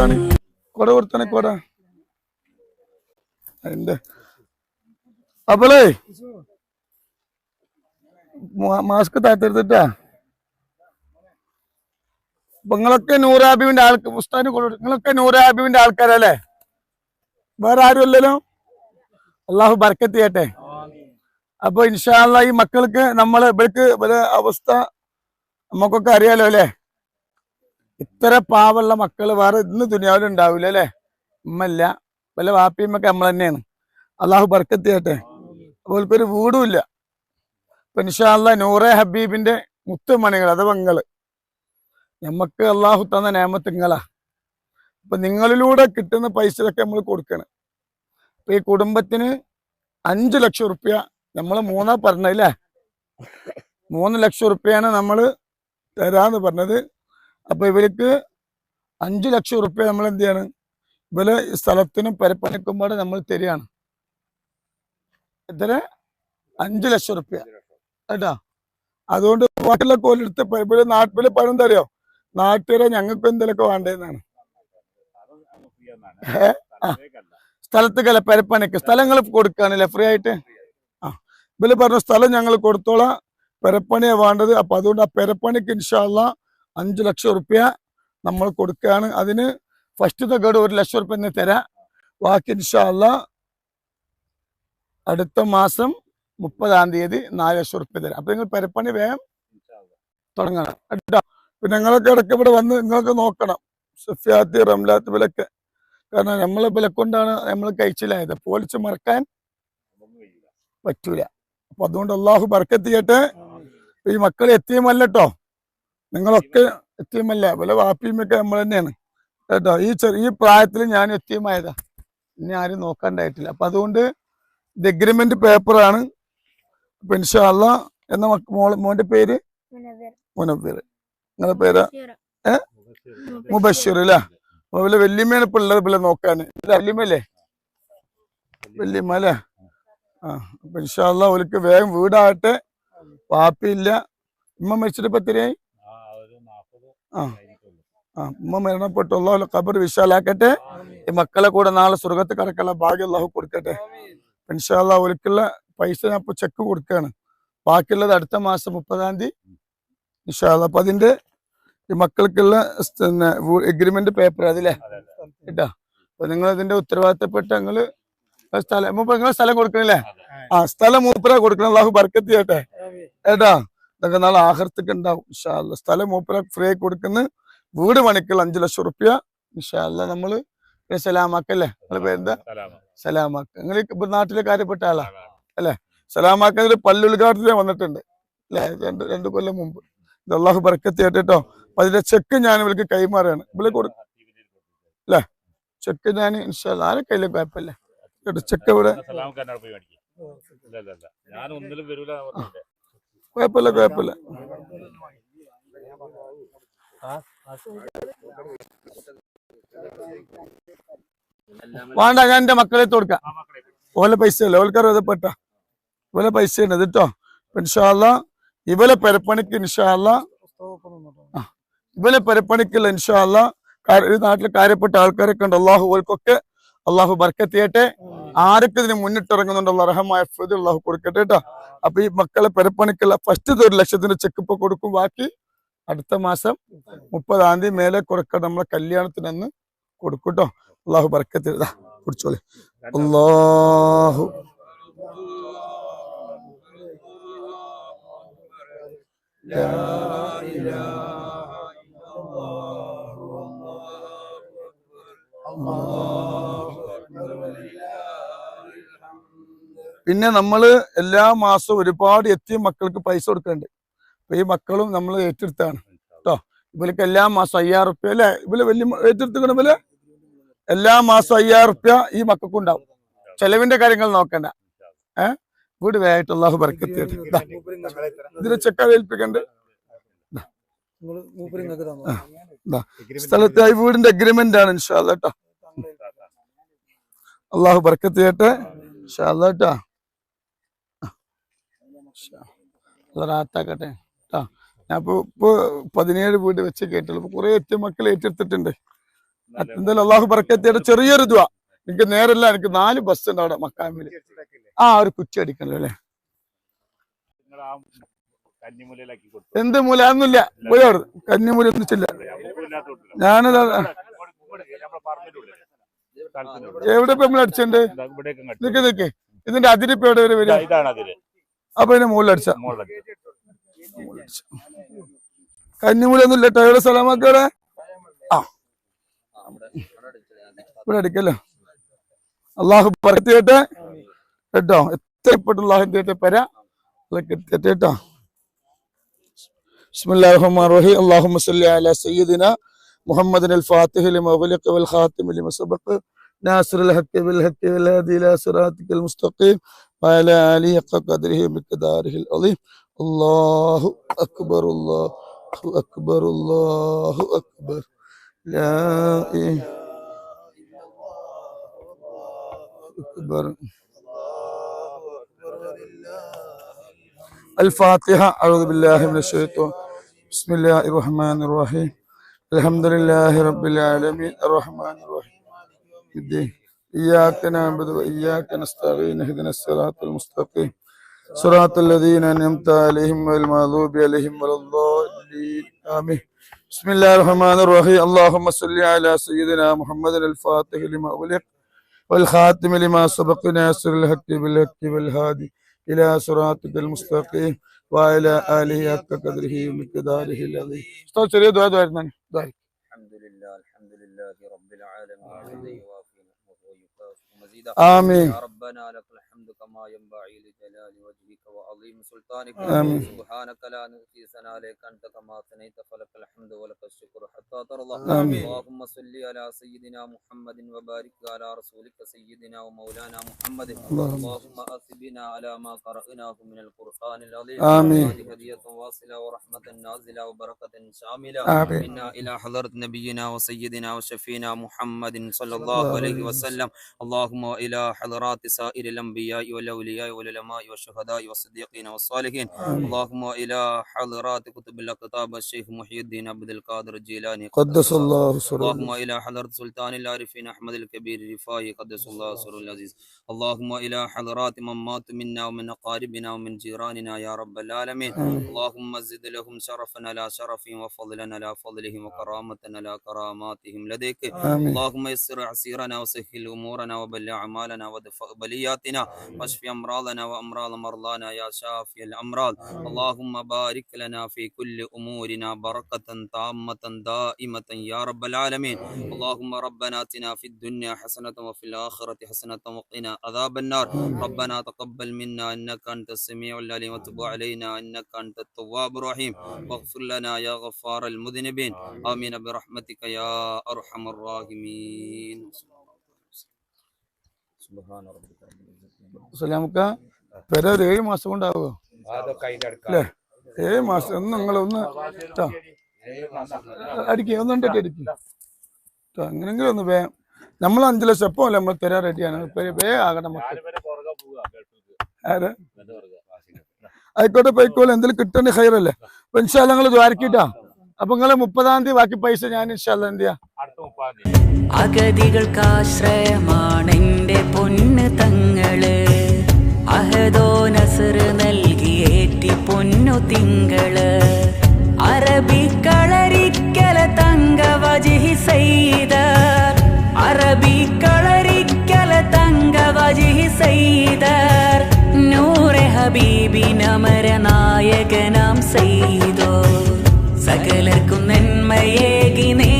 കൊടുത്താണ്. കൊട കൊടുത്താണ് കൊട. അതിന്റെ. അപ്പോളേ മാസ്ക് താത്തെടുത്തിട്ടാ നിങ്ങളൊക്കെ നൂറാബിവിന്റെ ആൾക്ക് ഉസ്താന് കൊടുക്കും നിങ്ങളൊക്കെ നൂറാബിവിന്റെ ആൾക്കാരല്ലേ? വേറെ ആരും അല്ലല്ലോ അള്ളാഹു ബർക്കത്ത് ചെയ്യട്ടെ. അപ്പൊ ഇൻഷാല്ല ഈ മക്കൾക്ക് നമ്മൾ ഇവർക്ക് അവസ്ഥ നമുക്കൊക്കെ അറിയാലോ അല്ലെ? ഇത്ര പാവമുള്ള മക്കൾ വേറെ ഇന്ന് ദുനിയാവിൽ ഉണ്ടാവില്ല അല്ലെ ഉമ്മല്ല. വല്ല വാപ്പിയമ്മൊക്കെ നമ്മൾ തന്നെയാണ്. അള്ളാഹു ബർക്കത്തിയാട്ടെ ചെയ്യട്ടെ ഒരു വീടും ഇല്ല. പെൻഷാള്ള നൂറെ ഹബീബിന്റെ മുത്തുമണികൾ അത് പെങ്ങൾ. നമുക്ക് അള്ളാഹു തന്ന നിയമത്തിങ്ങളാ അപ്പൊ നിങ്ങളിലൂടെ കിട്ടുന്ന പൈസയൊക്കെ നമ്മൾ കൊടുക്കണം. അപ്പൊ ഈ കുടുംബത്തിന് അഞ്ചു ലക്ഷം റുപ്യ നമ്മൾ മൂന്നാ പറഞ്ഞല്ലേ മൂന്ന് ലക്ഷം റുപ്യാണ് നമ്മൾ തരാന്ന് പറഞ്ഞത്. അപ്പൊ ഇവർക്ക് അഞ്ചു ലക്ഷം റുപ്യ നമ്മൾ എന്ത് ചെയ്യാണ് ഇവർ സ്ഥലത്തിനും പരപ്പണിക്കുമ്പോൾ നമ്മൾ തരികയാണ്. എത്ര അഞ്ചു ലക്ഷം റുപ്യ കേട്ടാ? അതുകൊണ്ട് ബാക്കിയുള്ള കോലെടുത്ത് ഇവിടെ നാട്ടിൽ പണം തരുമോ നാട്ടുകാരെ ഞങ്ങൾക്ക് എന്തെങ്കിലുമൊക്കെ വേണ്ടതെന്നാണ്. സ്ഥലത്തേക്കല്ല പരപ്പണിക്ക് സ്ഥലങ്ങൾ കൊടുക്കുകയാണല്ലേ ഫ്രീ ആയിട്ട്? ആ. ഇവർ പറഞ്ഞ സ്ഥലം ഞങ്ങൾ കൊടുത്തോളാം. പെരപ്പണിയാണ് വേണ്ടത്. അപ്പൊ അതുകൊണ്ട് ആ പെരപ്പണിക്ക് ഇൻഷാല്ല അഞ്ചു ലക്ഷം റുപ്യ നമ്മൾ കൊടുക്കുകയാണ്. അതിന് ഫസ്റ്റത്തെ ഗഡ് ഒരു ലക്ഷം റുപ്യ തന്നെ തരാം. ബാക്കി ഇൻഷാല്ല അടുത്ത മാസം മുപ്പതാം തീയതി നാല് ലക്ഷം റുപ്യ തരാം. അപ്പൊ നിങ്ങൾ പെരപ്പണി വേഗം തുടങ്ങണം. കേട്ടോ? പിന്നെ ഞങ്ങളൊക്കെ ഇടയ്ക്ക് ഇവിടെ വന്ന് നിങ്ങൾക്ക് നോക്കണം. സുഫിയാത്തി റംലാത്ത് വിലക്ക് കാരണം നമ്മളെ വിലക്കൊണ്ടാണ് കൊണ്ടാണ് നമ്മൾ കഴിച്ചിലായത്. പോലിച്ച് മറക്കാൻ പറ്റൂല. അപ്പൊ അതുകൊണ്ട് അള്ളാഹു ബർക്കത്ത് ചെയ്യട്ടെ. ഈ മക്കൾ എത്തിയുമല്ലോ നിങ്ങളൊക്കെ എത്തിയുമല്ല ഇവലെ വാപ്പിയുമൊക്കെ നമ്മൾ തന്നെയാണ്. കേട്ടോ? ഈ ചെറിയ ഈ പ്രായത്തിൽ ഞാൻ എത്തിയുമായതാ. ഇനി ആരും നോക്കാണ്ടായിട്ടില്ല അപ്പൊ അതുകൊണ്ട് ഇത് എഗ്രിമെന്റ് പേപ്പറാണ് അപ്പൊ ഇൻഷാല്ല എന്ന മക്ക- മോന്റെ മോന്റെ പേര്? മുനവീർ നിങ്ങളെ പേര്? മുബഷീർ. അല്ലേ? അതുപോലെ വല്യമ്മയാണ് പിള്ളേർ പിള്ളേർ നോക്കാൻ വല്യമ്മല്ലേ വല്യമ്മ അല്ലേ? ആ അപ്പൊ ഇൻഷാല്ല വേഗം വീടാകട്ടെ. വാപ്പിയില്ല. ഉമ്മ മരിച്ചിട്ട് ഇപ്പൊ എത്രയായി? ആ. ആ ഉമ്മ മരണപ്പെട്ടു. അല്ലാഹു ഖബർ വിശാലാക്കട്ടെ. ഈ മക്കളെ കൂടെ നാളെ സ്വർഗത്ത് കടക്കാനുള്ള ഭാഗ്യം അള്ളാഹു കൊടുക്കട്ടെ. ഇൻഷാല്ല ഒരുക്കുള്ള പൈസ ഞാൻ ഇപ്പൊ ചെക്ക് കൊടുക്കുകയാണ് ബാക്കിയുള്ളത് അടുത്ത മാസം മുപ്പതാം തീയതി. ഇൻഷാല്ല അപ്പൊ അതിന്റെ ഈ മക്കൾക്കുള്ള പിന്നെ എഗ്രിമെന്റ് പേപ്പർ അതില്ലേ കേട്ടാ? അപ്പൊ നിങ്ങൾ അതിന്റെ ഉത്തരവാദിത്തപ്പെട്ട നിങ്ങൾ സ്ഥലം നിങ്ങൾ സ്ഥലം കൊടുക്കണില്ലേ? ആ സ്ഥലം മൂപ്പര കൊടുക്കണം. അള്ളാഹു ബർക്കത്ത് ചെയ്യട്ടെ. ഏട്ടാ ഇതൊക്കെ നാളെ ആഹൃത്തൊക്കെ ഉണ്ടാവും ഇൻഷാല്ല സ്ഥലം മൂപ്പര ഫ്രീ ആയി കൊടുക്കുന്ന വീട് പണിക്കുള്ള അഞ്ചു ലക്ഷം റുപ്യ ഇൻഷാല്ല നമ്മൾ സലാമാക്കല്ലേ നിങ്ങളെ പേരെന്താ? സലാമാക്ക. നിങ്ങൾ ഇപ്പൊ നാട്ടിലെ കാര്യപ്പെട്ട ആളാ? സലാമാക്ക. ഒരു പല്ലുദ്ഘാടനത്തിന് വന്നിട്ടുണ്ട്. അല്ലെ? രണ്ട് രണ്ടു കൊല്ലം മുമ്പ്. ഇത് അള്ളാഹു ബർക്കത്ത് കേട്ടോ അപ്പൊ അതിന്റെ ചെക്ക് ഞാൻ ഇവർക്ക് കൈമാറുകയാണ് ഇവിടെ കൊടുക്കും അല്ലെ? ചെക്ക് ഞാൻ ഇൻഷാല്ല ആരെ കയ്യിലും കുഴപ്പമില്ല. കേട്ടോ ചെക്ക് ഇവിടെ. ഞാൻ ഒന്നിലും വരൂല. കുഴപ്പമില്ല കുഴപ്പമില്ല. വേണ്ട ഞാൻ എന്റെ മക്കളെ കൊടുക്കാം. ഓല പൈസ അല്ല? ഓൽക്കാർ പെട്ട ഇവലെ പൈസ ഉണ്ട് കേട്ടോ ഇൻഷാല്ല ഇവലെ പെരപ്പണിക്ക് ഇൻഷാല്ല ഇവലെ പെരപ്പണിക്കുള്ള ഇൻഷാല്ല ഈ നാട്ടിൽ കാര്യപ്പെട്ട ആൾക്കാരൊക്കെ ഉണ്ട്. അള്ളാഹു ഓൽക്കൊക്കെ അള്ളാഹു ബർക്കത്തിയട്ടെ ആരൊക്കെ ഇതിന് മുന്നിട്ടിറങ്ങുന്നുണ്ട് അർഹമായ ഫിദ് അള്ളാഹു കൊടുക്കട്ടെ കേട്ടോ അപ്പൊ ഈ മക്കളെ പെരപ്പണിക്കുള്ള ഫസ്റ്റ് ഒരു ലക്ഷത്തിന്റെ ചെക്ക് ഇപ്പൊ കൊടുക്കും. ബാക്കി അടുത്ത മാസം മുപ്പതാം തീയതി മേലെ കുറക്ക നമ്മളെ കല്യാണത്തിനന്ന് കൊടുക്കും കേട്ടോ അള്ളാഹു ബർക്കത്ത് ഇതാ. കുടിച്ചോളി അള്ളാഹു. പിന്നെ നമ്മൾ എല്ലാ മാസവും ഒരുപാട് എത്തിയ മക്കൾക്ക് പൈസ കൊടുക്കുന്നുണ്ട് അപ്പൊ ഈ മക്കളും നമ്മൾ ഏറ്റെടുത്താണ്. കേട്ടോ ഇവർക്ക് എല്ലാ മാസം അയ്യായിരം റുപ്യ അല്ലെ? ഇവർ വലിയ ഏറ്റെടുത്തുക്കണ പോലെ എല്ലാ മാസം അയ്യായിരം റുപ്യ ഈ മക്കൾക്കും ഉണ്ടാവും ചെലവിന്റെ കാര്യങ്ങൾ നോക്കണ്ട. ഏഹ് വീട് വേഗമായിട്ട് അള്ളാഹു ബർക്കത്ത് ചെയ്യട്ടെ. ദാ, ഇതിന് ചെക്ക ഏൽപ്പിക്കണ്ട്. സ്ഥലത്ത് വീടിന്റെ അഗ്രിമെന്റ് ആണ് ഇൻഷാല്ല അള്ളാഹു ബർക്കത്ത് ഇൻഷാല്ലോ റാത്താക്കട്ടെ. കേട്ടോ ഞാൻ ഇപ്പൊ ഇപ്പൊ പതിനേഴ് വീട് വെച്ച് കേട്ടുള്ളൂ കുറെ എത്തിയ മക്കൾ ഏറ്റെടുത്തിട്ടുണ്ട്. എന്തായാലും അള്ളാഹു പറക്കത്തിയുടെ ചെറിയൊരു ഇതുവാ എനിക്ക് നേരല്ല എനിക്ക് നാല് ബസ് ഉണ്ട് അവിടെ മക്കാമിൽ ആ ഒരു കുറ്റി അടിക്കണല്ലോ അല്ലേ എന്ത് മൂല? ഒന്നുമില്ല. പോയി അവിടെ. കന്നിമൂല ഒന്നിച്ചില്ല ഞാനത്. എവിടെ ഇപ്പൊ നമ്മൾ അടിച്ചിട്ടുണ്ട്. നിക്ക് നിക്ക്. ഇതിന്റെ അതിരിപ്പ് എവിടെ വരെ വരിക അപ്പൊ ഇതിന്റെ മുകളിൽ അടിച്ച മുകളിലേക്ക് കന്നിമൂല ഒന്നും ഇല്ല എവിടെ സ്ഥലമാക്കടെ ആ ഇവിടെ അടിക്കല്ലോ അള്ളാഹു പറത്തിയിട്ട് കേട്ടോ എത്രപ്പെട്ട അള്ളാഹു എന്ത് പര അതൊക്കെ എത്തിയിട്ട് കേട്ടോ بسم الله الرحمن الرحيم اللهم صل على سيدنا محمد الفاتح لما أغلق والخاتم لما سبق ناصر الحق بالحق والهادي إلى صراطك المستقيم وعلى آله حق قدره بقداره العظيم. الله أكبر الله أكبر الله أكبر. لا إله أكبر. الفاتحة أعوذ بالله من الشيطان. بسم الله الرحمن الرحيم. الحمد لله رب العالمين الرحمن الرحيم. الدين. إياك نعبد وإياك نستعين اهدنا الصراط المستقيم. صراط الذين أنعمت عليهم والمغضوب عليهم ولا الضالين. آمين. بسم الله الرحمن الرحيم. اللهم صل على سيدنا محمد الفاتح لما أغلق والخاتم لما سبق ناصر الحق بالحق والهادي إلى صراطك المستقيم وإلى آله حق قدره ومقداره العظيم. أستاذ شريف دعاء دعاء. الحمد لله الحمد لله رب العالمين. آمين يا ربنا لك الحمد كما ينبغي لجلال وجهك وعظيم سلطانك. آمين. سبحانك لا نؤتي ثناء عليك أنت كما ثنيت فلك الحمد ولك الشكر. حتى ترضى آمين. اللهم صل على سيدنا محمد وبارك على رسولك سيدنا ومولانا محمد. اللهم اثبنا على ما قرأناه من القرآن العظيم. آمين. هدية واصلة ورحمة نازلة وبركة شاملة. آمين. منا إلى حضرة نبينا وسيدنا وشفينا محمد صلى الله عليه وسلم. اللهم إلى حضرات سائر الأنبياء والأولياء والعلماء والشهداء والصديقين والصالحين. اللهم إلى حضرات كتب الكتاب الشيخ محي الدين عبد القادر الجيلاني. قدس الله اللهم سره إلى حضرة سلطان العارفين أحمد الكبير الرفاعي قدس الله سره العزيز. اللهم إلى حضرات من مات منا ومن أقاربنا ومن جيراننا يا رب العالمين. اللهم زد لهم شرفا على شرفهم وفضلا على فضلهم وكرامة على كراماتهم لديك. اللهم يسر عسيرنا وسهل أمورنا وبلغ أعمالنا ودفع بلياتنا. واشف أمراضنا وأمراض مرضانا يا شافي الأمراض. اللهم بارك لنا في كل أمورنا بركة تامة دائمة يا رب العالمين. اللهم ربنا آتنا في الدنيا حسنة وفي الآخرة حسنة وقنا عذاب النار. ربنا تقبل منا إنك أنت السميع العليم وتب علينا إنك أنت التواب الرحيم. واغفر لنا يا غفار المذنبين. آمين. برحمتك يا أرحم الراحمين. സലാമുക്ക പെര ഒരു ഏഴ് മാസം കൊണ്ടാവുമോ അടുക്ക അല്ലേ ഏഴ് മാസം. ഒന്ന് നിങ്ങൾ ഒന്ന് ട്ടോ. അടിക്കുക ഒന്നും അടിക്കുക ട്ടോ, എങ്ങനെങ്കിലും ഒന്ന് വേ നമ്മൾ അഞ്ചു ലക്ഷം എപ്പോ അല്ലേ നമ്മൾ തരാൻ റെഡിയാണ് പെര വേ ആകണം ആര്. ആയിക്കോട്ടെ പോയിക്കോളെ. എന്തെങ്കിലും കിട്ടേണ്ട ഹൈറല്ലേ അപ്പൊ ഇൻഷാല്ല നിങ്ങൾ ദ്വാരക്കിട്ടാ. അപ്പൊ നിങ്ങൾ മുപ്പതാം തീയതി ബാക്കി പൈസ ഞാൻ ഇൻഷാല്ല എന്ത് ചെയ്യാ? അടുത്ത തിങ്കൾ. അറബിക്കളരിക്കല തങ്ക വജിഹി സൈദ അറബിക്കളരിക്കല തങ്ക വജിഹി സൈദ നൂറെ ഹബീബി നമര നായകനാം സൈദോ സകലർക്കും നന്മയേകി നേ